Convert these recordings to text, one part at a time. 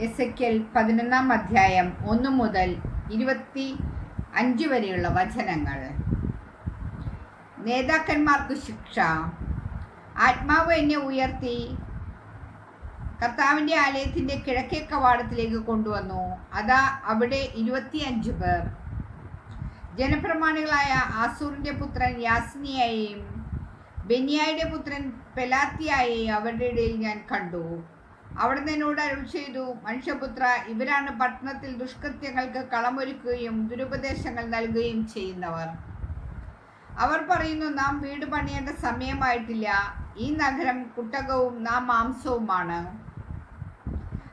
എസയ്ക്കൽ പതിനൊന്നാം അധ്യായം ഒന്ന് മുതൽ ഇരുപത്തി അഞ്ച് വരെയുള്ള വചനങ്ങൾ. നേതാക്കന്മാർക്ക് ശിക്ഷ. ആത്മാവ് എന്നെ ഉയർത്തി കർത്താവിന്റെ ആലയത്തിന്റെ കിഴക്കേ കവാടത്തിലേക്ക് കൊണ്ടുവന്നു. അതാ അവിടെ ഇരുപത്തിയഞ്ച് പേർ. ജനപ്രമാണികളായ ആസൂറിന്റെ പുത്രൻ യാസ്നിയെയും ബെനിയായുടെ പുത്രൻ പെലാത്തിയായെയും അവരുടെ ഇടയിൽ ഞാൻ കണ്ടു. അവിടുന്ന് എന്നോട് അരുൾ ചെയ്തു മനുഷ്യപുത്ര ഇവരാണ് പട്ടണത്തിൽ ദുഷ്കൃത്യങ്ങൾക്ക് കളമൊരുക്കുകയും ദുരുപദേശങ്ങൾ നൽകുകയും ചെയ്യുന്നവർ. അവർ പറയുന്നു നാം വീട് പണിയേണ്ട സമയമായിട്ടില്ല. ഈ നഗരം കുട്ടകവും നാം മാംസവുമാണ്.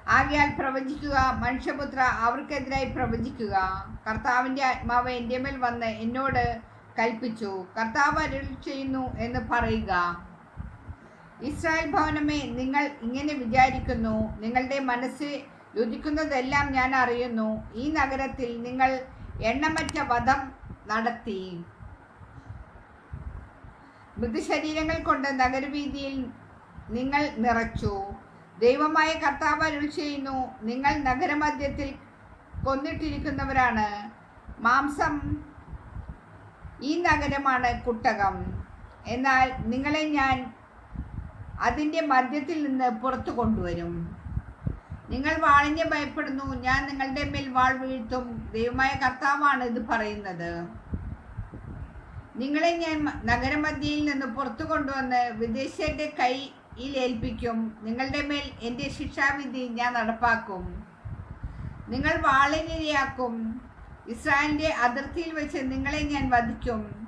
ആകയാൽ പ്രവചിക്കുക. മനുഷ്യപുത്ര അവർക്കെതിരായി പ്രവചിക്കുക. കർത്താവിന്റെ ആത്മാവ് എന്റെ മേൽ വന്ന് എന്നോട് കൽപ്പിച്ചു. കർത്താവ് അരുൾ ചെയ്യുന്നു എന്ന് പറയുക. ഇസ്രായേൽ ഭവനമേ നിങ്ങൾ ഇങ്ങനെ വിചാരിക്കുന്നു. നിങ്ങളുടെ മനസ്സ് രുചിക്കുന്നതെല്ലാം ഞാൻ അറിയുന്നു. ഈ നഗരത്തിൽ നിങ്ങൾ എണ്ണമറ്റ വധം നടത്തി. മൃതശരീരങ്ങൾ കൊണ്ട് നഗരവീതിയിൽ നിങ്ങൾ നിറച്ചു. ദൈവമായ കർത്താവ് അരുൾ ചെയ്യുന്നു നിങ്ങൾ നഗരമധ്യത്തിൽ കൊന്നിട്ടിരിക്കുന്നവരാണ്. മാംസം ഈ നഗരമാണ് കുട്ടകം. എന്നാൽ നിങ്ങളെ ഞാൻ അതിന്റെ മധ്യത്തിൽ നിന്ന് പുറത്തു കൊണ്ടുവരും. നിങ്ങൾ വാളിനെ ഭയപ്പെടുന്നു. ഞാൻ നിങ്ങളുടെ മേൽ വാൾ വീഴ്ത്തും. ദൈവമായ കർത്താവാണ് ഇത് പറയുന്നത്. നിങ്ങളെ ഞാൻ നഗരമധ്യയിൽ നിന്ന് പുറത്തു കൊണ്ടുവന്ന് വിദേശിയുടെ കൈയിൽ ഏൽപ്പിക്കും. നിങ്ങളുടെ മേൽ എന്റെ ശിക്ഷാവിധി ഞാൻ നടപ്പാക്കും. നിങ്ങൾ വാളിനിരയാക്കും. ഇസ്രായേലിന്റെ അതിർത്തിയിൽ വെച്ച് നിങ്ങളെ ഞാൻ വധിക്കും.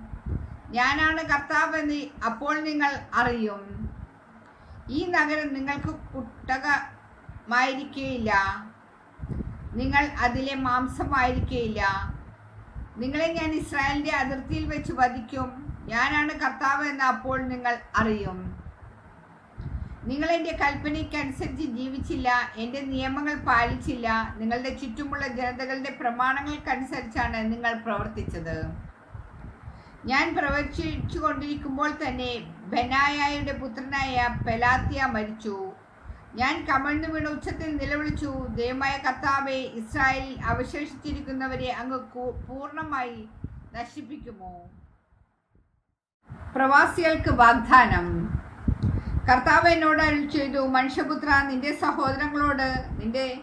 ഞാനാണ് കർത്താവെന്ന് അപ്പോൾ നിങ്ങൾ അറിയും. ഈ നഗരം നിങ്ങൾക്ക് കുട്ടകമായിരിക്കുകയില്ല നിങ്ങൾ അതിലെ മാംസമായിരിക്കുകയില്ല നിങ്ങളെ ഞാൻ ഇസ്രായേലിന്റെ അതിർത്തിയിൽ വെച്ച് വധിക്കും. ഞാനാണ് കർത്താവ് എന്ന് അപ്പോൾ നിങ്ങൾ അറിയും. നിങ്ങൾ എന്റെ കൽപ്പനയ്ക്കനുസരിച്ച് ജീവിച്ചില്ല എന്റെ നിയമങ്ങൾ പാലിച്ചില്ല. നിങ്ങളുടെ ചുറ്റുമുള്ള ജനതകളുടെ പ്രമാണങ്ങൾക്കനുസരിച്ചാണ് നിങ്ങൾ പ്രവർത്തിച്ചത്. ഞാൻ പ്രവചിച്ചു കൊണ്ടിരിക്കുമ്പോൾ തന്നെ ബനായയുടെ പുത്രനായ പെലാത്തിയ മരിച്ചു. ഞാൻ കമഴ്ന്നു വീണ ഉച്ചത്തിൽ നിലവിളിച്ചു ദൈവമായ കർത്താവെ ഇസ്രായേൽ അവശേഷിച്ചിരിക്കുന്നവരെ അങ്ങ് പൂർണമായി നശിപ്പിക്കുമോ? പ്രവാസികൾക്ക് വാഗ്ദാനം. കർത്താവ് എന്നോട് ചെയ്തു മനുഷ്യപുത്ര നിന്റെ സഹോദരങ്ങളോട് നിന്റെ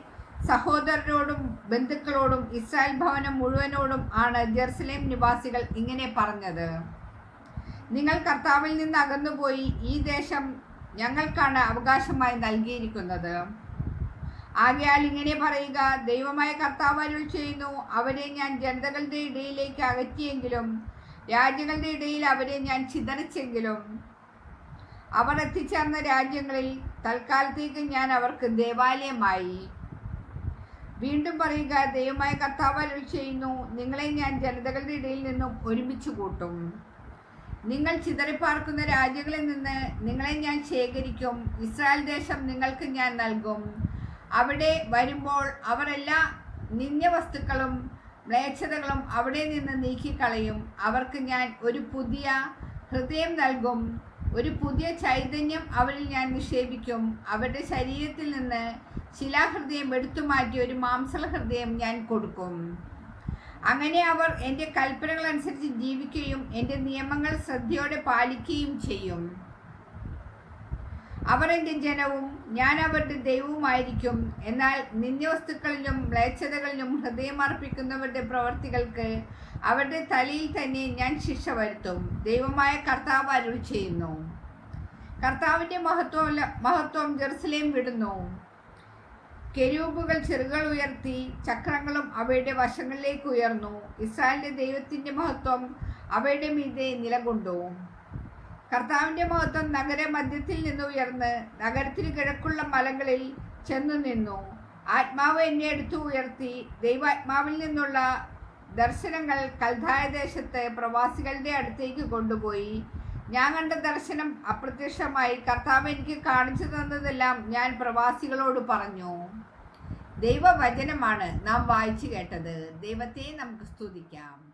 സഹോദരരോടും ബന്ധുക്കളോടും ഇസ്രായേൽ ഭവനം മുഴുവനോടും ആണ് ജെറുസലേം നിവാസികൾ ഇങ്ങനെ പറഞ്ഞത്. നിങ്ങൾ കർത്താവിൽ നിന്ന് അകന്നുപോയി ഈ ദേശം ഞങ്ങൾക്കാണ് അവകാശമായി നൽകിയിരിക്കുന്നത്. ആകയാൽ ഇങ്ങനെ പറയുക ദൈവമായ കർത്താവ് അരുൾ ചെയ്യുന്നു അവരെ ഞാൻ ജനതകളുടെ ഇടയിലേക്ക് അകറ്റിയെങ്കിലും രാജ്യങ്ങളുടെ ഇടയിൽ അവരെ ഞാൻ ചിതറിച്ചെങ്കിലും. അവർ എത്തിച്ചേർന്ന രാജ്യങ്ങളിൽ തൽക്കാലത്തേക്ക് ഞാൻ അവർക്ക് ദേവാലയമായി. വീണ്ടും പറയുക ദൈവമായ കർത്താവ് ചെയ്യുന്നു നിങ്ങളെ ഞാൻ ജനതകളുടെ ഇടയിൽ നിന്നും ഒരുമിച്ച് കൂട്ടും. നിങ്ങൾ ചിതറിപ്പാർക്കുന്ന രാജ്യങ്ങളിൽ നിന്ന് നിങ്ങളെ ഞാൻ ശേഖരിക്കും. ഇസ്രായേൽ ദേശം നിങ്ങൾക്ക് ഞാൻ നൽകും. അവിടെ വരുമ്പോൾ അവർ എല്ലാ നിന്യവസ്തുക്കളും മ്ലേച്ഛതകളും അവിടെ നിന്ന് നീക്കിക്കളയും. അവർക്ക് ഞാൻ ഒരു പുതിയ ഹൃദയം നൽകും. ഒരു പുതിയ ചൈതന്യം അവരിൽ ഞാൻ നിക്ഷേപിക്കും. അവരുടെ ശരീരത്തിൽ നിന്ന് ശിലാഹൃദയം എടുത്തു മാറ്റി ഒരു മാംസള ഹൃദയം ഞാൻ കൊടുക്കും. അങ്ങനെ അവർ എന്റെ കൽപ്പനകൾ അനുസരിച്ച് ജീവിക്കുകയും എന്റെ നിയമങ്ങൾ ശ്രദ്ധയോടെ പാലിക്കുകയും ചെയ്യും. അവർ എന്റെ ജനവും ഞാൻ അവരുടെ ദൈവവുമായിരിക്കും. എന്നാൽ നിന്യവസ്തുക്കളിലും മ്ലേച്ഛതകളിലും ഹൃദയമർപ്പിക്കുന്നവരുടെ പ്രവർത്തികൾക്ക് അവരുടെ തലയിൽ തന്നെ ഞാൻ ശിക്ഷ വരുത്തും. ദൈവമായ കർത്താവ് അരുൾ ചെയ്യുന്നു. കർത്താവിന്റെ മഹത്വം മഹത്വം ജെറുസലേം വിടുന്നു. കെരൂബുകൾ ചെറുകൾ ഉയർത്തി ചക്രങ്ങളും അവയുടെ വശങ്ങളിലേക്ക് ഉയർന്നു. ഇസ്രായേലിന്റെ ദൈവത്തിന്റെ മഹത്വം അവയുടെ മീതെ നിലകൊണ്ടു. കർത്താവിന്റെ മഹത്വം നഗര മധ്യത്തിൽ നിന്ന് ഉയർന്ന് നഗരത്തിന് കിഴക്കുള്ള മലകളിൽ ചെന്നു നിന്നു. ആത്മാവ് എന്നെ എടുത്തു ഉയർത്തി. ദൈവാത്മാവിൽ നിന്നുള്ള ദർശനങ്ങൾ കൽധായ ദേശത്ത് പ്രവാസികളുടെ അടുത്തേക്ക് കൊണ്ടുപോയി. ഞാൻ കണ്ട ദർശനം അപ്രത്യക്ഷമായി. കർത്താവ് എനിക്ക് കാണിച്ചു തന്നതെല്ലാം ഞാൻ പ്രവാസികളോട് പറഞ്ഞു. ദൈവവചനമാണ് നാം വായിച്ചു കേട്ടത്. ദൈവത്തെ നമുക്ക് സ്തുതിക്കാം.